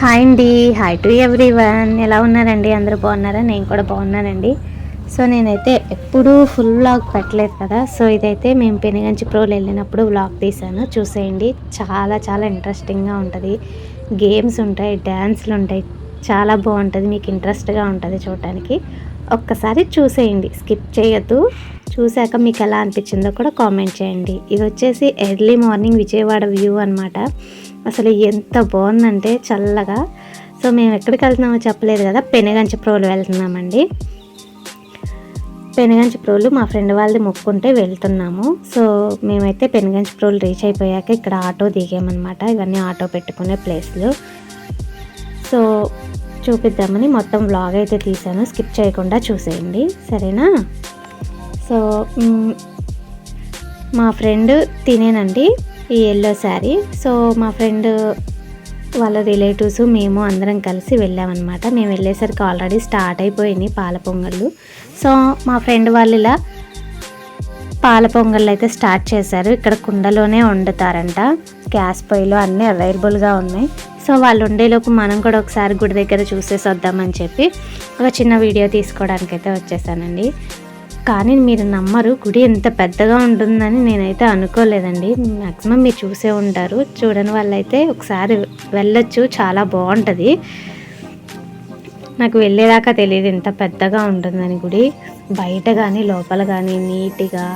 Hi అండి. Hi to every one ఎలా ఉన్నారండి? అందరూ బాగున్నారా? నేను కూడా బాగున్నానండి. సో నేనైతే ఎప్పుడూ ఫుల్ వ్లాగ్ పెట్టలేదు కదా. సో ఇదైతే మేము పెనుగంచి ప్రోలు వెళ్ళినప్పుడు వ్లాగ్ తీసాను చూసేయండి. చాలా చాలా ఇంట్రెస్టింగ్గా ఉంటుంది. గేమ్స్ ఉంటాయి డ్యాన్స్లు ఉంటాయి. చాలా బాగుంటుంది. మీకు ఇంట్రెస్ట్గా ఉంటుంది చూడటానికి. ఒక్కసారి చూసేయండి. స్కిప్ చేయొద్దు. చూశాక మీకు ఎలా అనిపించిందో కూడా కామెంట్ చేయండి. ఇది వచ్చేసి ఎర్లీ మార్నింగ్ విజయవాడ వ్యూ అనమాట అసలు ఎంత బాగుందంటే చల్లగా. సో మేము ఎక్కడికి వెళ్తున్నామో చెప్పలేదు కదా. పెనుగంచి ప్రోలు వెళ్తున్నామండి. పెనుగంచి ప్రోలు మా ఫ్రెండ్ వాళ్ళది మొక్కుంటే వెళ్తున్నాము. సో మేమైతే పెనుగంచి ప్రోలు రీచ్ అయిపోయాక ఇక్కడ ఆటో దిగామన్నమాట. ఇవన్నీ ఆటో పెట్టుకునే ప్లేస్లు. సో చూపిద్దామని మొత్తం వ్లాగ్ అయితే తీసాను స్కిప్ చేయకుండా చూసేయండి. సరేనా? సో మా ఫ్రెండ్ తినేనండి ఈ ఎల్లో శారీ సో మా ఫ్రెండ్ వాళ్ళ రిలేటివ్స్ మేము అందరం కలిసి వెళ్ళామన్నమాట. మేము వెళ్ళేసరికి ఆల్రెడీ స్టార్ట్ అయిపోయినాయి పాల పొంగళ్ళు. సో మా ఫ్రెండ్ వాళ్ళు ఇలా పాల పొంగళ్ళు అయితే స్టార్ట్ చేశారు. ఇక్కడ కుండలోనే వండుతారంట. గ్యాస్ పొయ్యిలు అన్నీ అవైలబుల్గా ఉన్నాయి. సో వాళ్ళు ఉండేలోపు మనం కూడా ఒకసారి గుడి దగ్గర చూసేసి వద్దామని చెప్పి ఒక చిన్న వీడియో తీసుకోవడానికి అయితే వచ్చేసానండి. కానీ మీరు నమ్మరు గుడి ఎంత పెద్దగా ఉంటుందని నేనైతే అనుకోలేదండి. మ్యాక్సిమం మీరు చూసే ఉంటారు. చూడని వాళ్ళైతే ఒకసారి వెళ్ళొచ్చు చాలా బాగుంటుంది. నాకు వెళ్ళేదాకా తెలియదు ఎంత పెద్దగా ఉంటుందని గుడి. బయట కానీ లోపల కానీ నీట్గా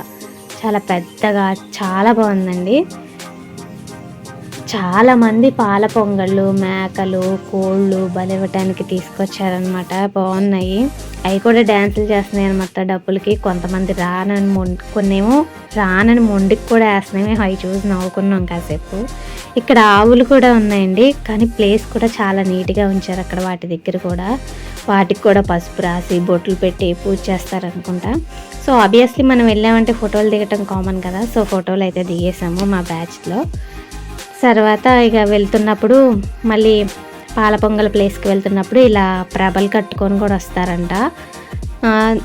చాలా పెద్దగా చాలా బాగుందండి. చాలామంది పాల పొంగళ్ళు మేకలు కోళ్ళు బలివ్వటానికి తీసుకొచ్చారనమాట బాగున్నాయి. అవి కూడా డ్యాన్సులు చేస్తున్నాయి అనమాట డబ్బులకి. కొంతమంది రానని మొండి కొన్నేమో రానని మొండికి కూడా వేస్తున్నాయి. మేము అవి చూసి నవ్వుకున్నాం కాసేపు. ఇక్కడ ఆవులు కూడా ఉన్నాయండి. కానీ ప్లేస్ కూడా చాలా నీట్గా ఉంచారు అక్కడ వాటి దగ్గర కూడా. వాటికి కూడా పసుపు రాసి బొట్లు పెట్టి పూజ చేస్తారనుకుంటా. సో ఆబ్వియస్లీ మనం వెళ్ళామంటే ఫోటోలు దిగటం కామన్ కదా. సో ఫోటోలు అయితే దిగేసాము మా బ్యాచ్లో తర్వాత ఇక వెళ్తున్నప్పుడు మళ్ళీ పాల పొంగల్ ప్లేస్కి వెళ్తున్నప్పుడు ఇలా ప్రభలు కట్టుకొని కూడా వస్తారంట.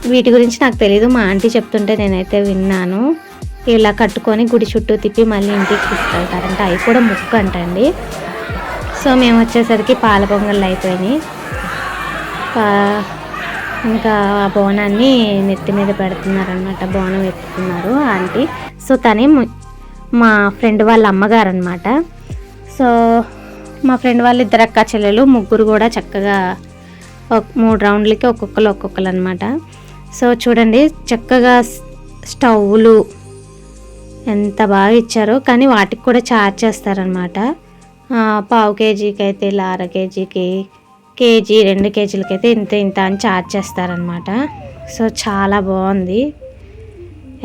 వీటి గురించి నాకు తెలియదు మా ఆంటీ చెప్తుంటే నేనైతే విన్నాను. ఇలా కట్టుకొని గుడి చుట్టూ తిప్పి మళ్ళీ ఇంటికి తీసుకెళ్తారంట. అవి కూడా ముక్కు అంటండి. సో మేము వచ్చేసరికి పాల పొంగళ్ళు అయిపోయినాయి. పా- ఇంకా ఆ బోనాన్ని నెత్తి మీద పెడుతున్నారనమాట బోనం ఎత్తుతున్నారు ఆంటీ. సో తనే మా ఫ్రెండ్ వాళ్ళ అమ్మగారు అనమాట సో మా ఫ్రెండ్ వాళ్ళ ఇద్దరు అక్క చెల్లెలు ముగ్గురు కూడా చక్కగా ఒక మూడు రౌండ్లకి ఒక్కొక్కరు ఒక్కొక్కరు అనమాట సో చూడండి చక్కగా స్టవ్లు ఎంత బాగా ఇచ్చారో కానీ వాటికి కూడా ఛార్జ్ చేస్తారనమాట. పావు కేజీకి అయితే ఇలా అర కేజీకి కేజీ రెండు కేజీలకి అయితే ఇంత ఇంత అని ఛార్జ్ చేస్తారనమాట. సో చాలా బాగుంది.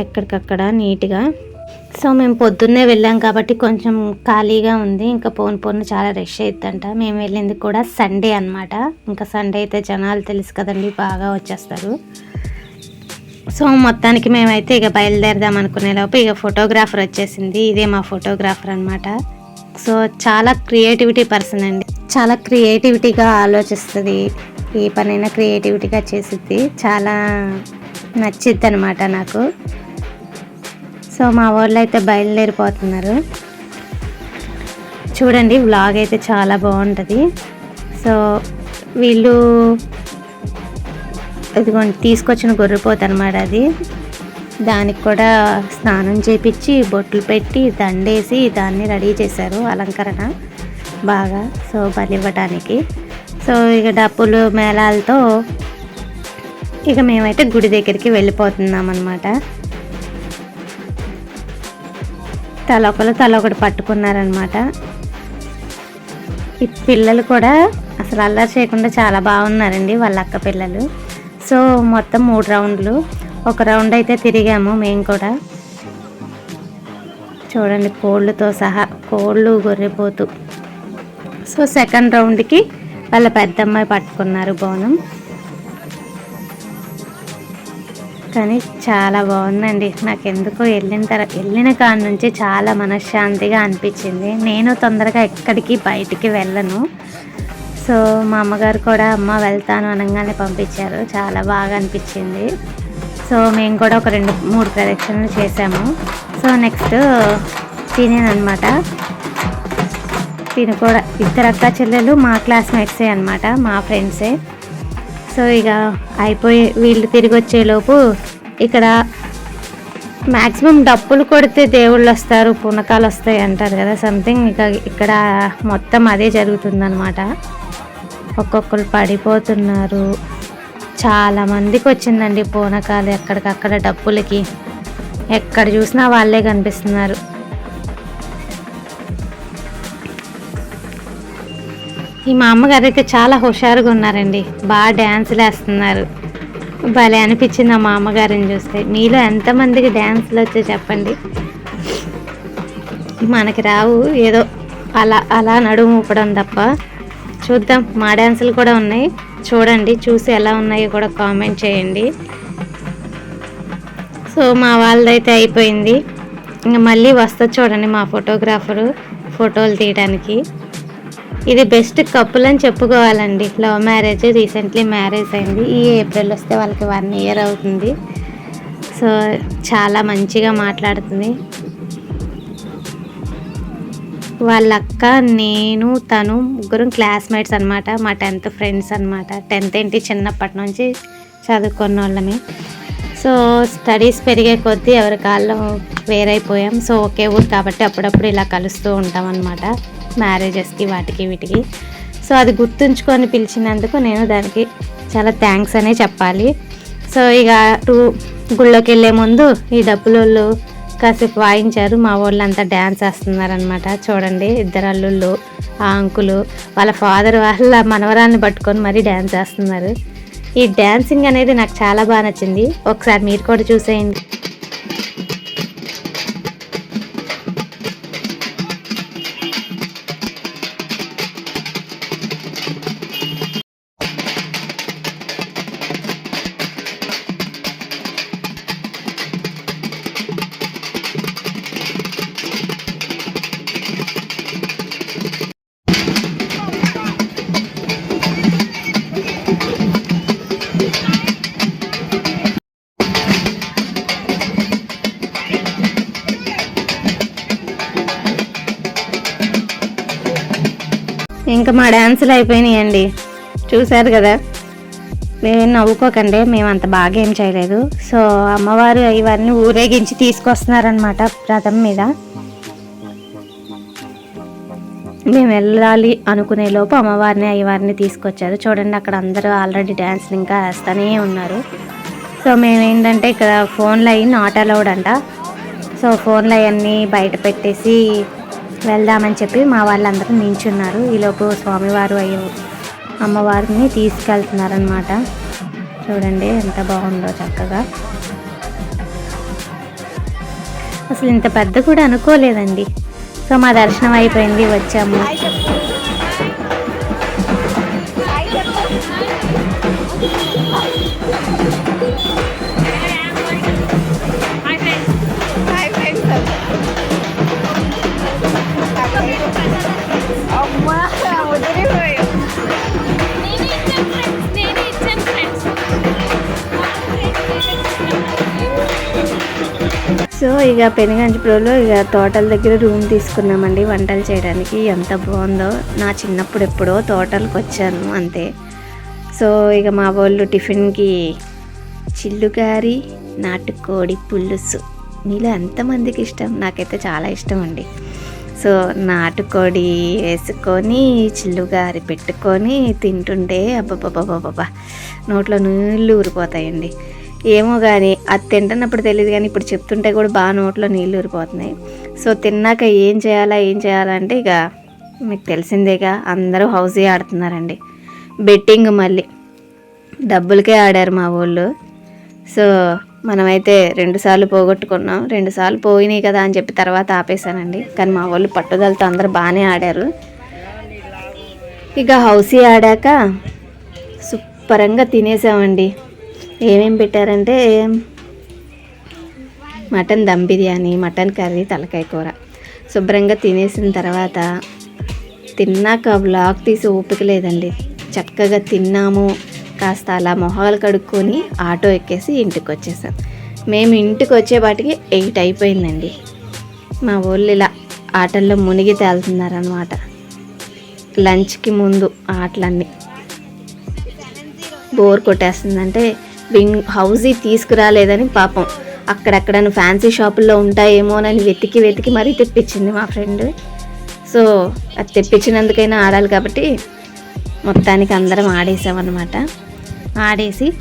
ఎక్కడికక్కడ నీట్గా. సో మేము పొద్దున్నే వెళ్ళాం కాబట్టి కొంచెం ఖాళీగా ఉంది. ఇంకా పోను పోను చాలా రష్ అవుతుందంట మేము వెళ్ళింది కూడా సండే అన్నమాట. ఇంకా సండే అయితే జనాలు తెలుసు కదండి బాగా వచ్చేస్తారు. సో మొత్తానికి మేమైతే ఇక బయలుదేరదాం అనుకునే లోపు ఇక ఫోటోగ్రాఫర్ వచ్చేసింది. ఇదే మా ఫోటోగ్రాఫర్ అనమాట సో చాలా క్రియేటివిటీ పర్సన్ అండి. చాలా క్రియేటివిటీగా ఆలోచిస్తుంది. ఏ పనైనా క్రియేటివిటీగా చేసిద్ది. చాలా నచ్చిద్ది అనమాట నాకు. సో మా వాళ్ళు అయితే బయలుదేరిపోతున్నారు. చూడండి వ్లాగ్ అయితే చాలా బాగుంటుంది. సో వీళ్ళు ఇదిగోండి తీసుకొచ్చిన గొర్రెపోత అనమాట అది. దానికి కూడా స్నానం చేపించి బొట్లు పెట్టి దండేసి దాన్ని రెడీ చేశారు అలంకరణ బాగా సో బలివ్వటానికి సో ఇక డప్పులు మేళాలతో ఇక మేమైతే గుడి దగ్గరికి వెళ్ళిపోతున్నాం అనమాట తల ఒకరు తల ఒకటి పట్టుకున్నారనమాట ఈ పిల్లలు కూడా అసలు అల్లరి చేయకుండా చాలా బాగున్నారండి వాళ్ళ అక్క పిల్లలు. సో మొత్తం మూడు రౌండ్లు. ఒక రౌండ్ అయితే తిరిగాము మేము కూడా. చూడండి కోళ్ళతో సహా కోళ్ళు గొర్రెపోతు. సో సెకండ్ రౌండ్కి వాళ్ళ పెద్దమ్మాయి పట్టుకున్నారు బోనం. కానీ చాలా బాగుందండి. నాకు ఎందుకో వెళ్ళిన తర్వాత వెళ్ళిన కాడ నుంచి చాలా మనశ్శాంతిగా అనిపించింది. నేను తొందరగా ఎక్కడికి బయటికి వెళ్ళను. సో మా అమ్మగారు కూడా అమ్మ వెళ్తాను అనగానే పంపించారు. చాలా బాగా అనిపించింది. సో మేము కూడా ఒక రెండు మూడు ప్రదక్షిణలు చేసాము. సో నెక్స్ట్ తినేనమాట తిను కూడా ఇద్దరు అక్క చెల్లెలు మా క్లాస్మేట్సే అనమాట మా ఫ్రెండ్సే. సో ఇక అయిపోయి వీళ్ళు తిరిగి వచ్చేలోపు ఇక్కడ మ్యాక్సిమం డప్పులు కొడితే దేవుళ్ళు వస్తారు పునకాలు వస్తాయి అంటారు కదా సంథింగ్ ఇక ఇక్కడ మొత్తం అదే జరుగుతుందనమాట ఒక్కొక్కరు పడిపోతున్నారు. చాలా మందికి వచ్చిందండి పూనకాలు ఎక్కడికక్కడ డప్పులకి. ఎక్కడ చూసినా వాళ్ళే కనిపిస్తున్నారు. ఈ మా అమ్మగారు అయితే చాలా హుషారుగా ఉన్నారండి. బాగా డ్యాన్సులు వేస్తున్నారు భలే అనిపించింది ఆ మా అమ్మగారిని చూస్తే. మీలో ఎంతమందికి డ్యాన్సులు వచ్చో చెప్పండి. మనకి రావు ఏదో అలా అలా నడుము ఊపడం తప్ప. చూద్దాం మా డ్యాన్సులు కూడా ఉన్నాయి. చూడండి చూసి ఎలా ఉన్నాయో కూడా కామెంట్ చేయండి. సో మా వాళ్ళదైతే అయిపోయింది. ఇంకా మళ్ళీ వస్తుంది చూడండి మా ఫోటోగ్రాఫరు ఫోటోలు తీయడానికి ఇది బెస్ట్ కప్పుల్ అని చెప్పుకోవాలండి. లవ్ మ్యారేజ్ రీసెంట్లీ మ్యారేజ్ అయింది. ఈ ఏప్రిల్ వస్తే వాళ్ళకి వన్ ఇయర్ అవుతుంది. సో చాలా మంచిగా మాట్లాడుతుంది. వాళ్ళ అక్క నేను తను ముగ్గురం క్లాస్మేట్స్ అనమాట మా టెన్త్ ఫ్రెండ్స్ అనమాట టెన్త్ ఏంటి? చిన్నప్పటి నుంచి చదువుకున్న వాళ్ళని సో స్టడీస్ పెరిగే కొద్దీ ఎవరి కాళ్ళు వేరైపోయాం. సో ఒకే ఊరు కాబట్టి అప్పుడప్పుడు ఇలా కలుస్తూ ఉంటాం అనమాట మ్యారేజెస్కి వాటికి వీటికి. సో అది గుర్తుంచుకొని పిలిచినందుకు నేను దానికి చాలా థ్యాంక్స్ అనే చెప్పాలి. సో ఇక టూ గుళ్ళోకి వెళ్ళే ముందు ఈ డబ్బులోళ్ళు కాసేపు వాయించారు. మా వాళ్ళంతా డ్యాన్స్ వేస్తున్నారనమాట చూడండి ఇద్దరు అల్లుళ్ళు ఆ అంకులు వాళ్ళ ఫాదర్ వాళ్ళ మనవరాన్ని పట్టుకొని మరీ డ్యాన్స్ వేస్తున్నారు. ఈ డ్యాన్సింగ్ అనేది నాకు చాలా బాగా నచ్చింది. ఒకసారి మీరు కూడా చూసేయండి. ఇంకా మా డ్యాన్సులు అయిపోయినాయండి. చూశారు కదా? మేము నవ్వుకోకండి మేము అంత బాగా ఏం చేయలేదు. సో అమ్మవారు ఇవన్నీ ఊరేగించి తీసుకొస్తున్నారనమాట రథం మీద. మేము వెళ్ళాలి అనుకునే లోపు అమ్మవారిని అయ్యవారిని తీసుకొచ్చారు. చూడండి అక్కడ అందరూ ఆల్రెడీ డ్యాన్స్లు ఇంకా వేస్తూనే ఉన్నారు. సో మేమేంటంటే ఇక్కడ ఫోన్లు అయ్యి నాట్ అలౌడ్ అంట. సో ఫోన్లు అవన్నీ బయట పెట్టేసి వెళ్దామని చెప్పి మా వాళ్ళందరూ నించున్నారు. ఈలోపు స్వామివారు అయ్యో అమ్మవారిని తీసుకెళ్తున్నారనమాట చూడండి ఎంత బాగుందో చక్కగా. అసలు ఇంత పెద్ద కూడా అనుకోలేదండి. సో మా దర్శనం అయిపోయింది వచ్చాము. అమ్మా సో ఇక పెనుగంచిపురంలో ఇక తోటల దగ్గర రూమ్ తీసుకున్నామండి. వంటలు చేయడానికి ఎంత బాగుందో. నా చిన్నప్పుడు ఎప్పుడో తోటలకు వచ్చాను అంతే. సో ఇక మా వాళ్ళు టిఫిన్కి చిల్లుగారి నాటుకోడి పులుసు. మీలో ఎంతమందికి ఇష్టం? నాకైతే చాలా ఇష్టం అండి. సో నాటుకోడి వేసుకొని చిల్లుగారి పెట్టుకొని తింటుంటే అబ్బబ్బబ్బబ్బబ్బా. నోట్లో నీళ్ళు ఊరిపోతాయండి. ఏమో కానీ అది తింటున్నప్పుడు తెలియదు కానీ ఇప్పుడు చెప్తుంటే కూడా బాగా నోట్లో నీళ్ళు ఊరిపోతున్నాయి. సో తిన్నాక ఏం చేయాలా ఏం చేయాలంటే ఇక మీకు తెలిసిందేగా అందరూ హౌసీ ఆడుతున్నారండి. బెట్టింగ్ మళ్ళీ. డబ్బులకే ఆడారు మా వాళ్ళు. సో మనమైతే రెండుసార్లు పోగొట్టుకున్నాం. రెండుసార్లు పోయినాయి కదా అని చెప్పి తర్వాత ఆపేశానండి. కానీ మా వాళ్ళు పట్టుదలతో అందరూ బాగానే ఆడారు. ఇక హౌసీ ఆడాక శుభ్రంగా తినేసామండి. ఏమేం పెట్టారంటే mutton dum biryani mutton curry తలకాయ కూర. శుభ్రంగా తినేసిన తర్వాత తిన్నాక వ్లాగ్ తీసి ఓపిక లేదండి. చక్కగా తిన్నాము. కాస్త అలా మొహాలు కడుక్కొని ఆటో ఎక్కేసి ఇంటికి వచ్చేసాం మేము ఇంటికి వచ్చేపాటికి ఎయిట్ అయిపోయిందండి. మా ఊళ్ళు ఇలా ఆటల్లో మునిగి తేలుతున్నారనమాట లంచ్కి ముందు ఆటలన్నీ. బోర్ కొట్టేస్తుందంటే స్ప్రింగ్ హౌజీ తీసుకురాలేదని పాపం. అక్కడక్కడ ఫ్యాన్సీ షాపుల్లో ఉంటాయేమోనని వెతికి వెతికి మరీ తెప్పించింది మా ఫ్రెండ్. సో అది తెప్పించినందుకైనా ఆడాలి కాబట్టి మొత్తానికి అందరం ఆడేసామన్నమాట. ఆడేసి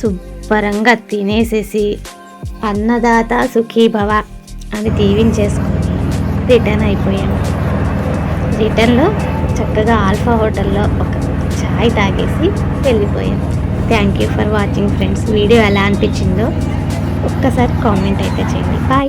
శుభ్రంగా తినేసేసి అన్నదాత సుఖీ భవ అని దీవించేసుకుని రిటర్న్ అయిపోయాము రిటర్న్లో చక్కగా ఆల్ఫా హోటల్లో ఒక చాయ్ తాగేసి వెళ్ళిపోయాను. Thank you for watching friends. Video ఎలా అనిపించిందో ఒక్కసారి కామెంట్ అయితే చేయండి. బాయ్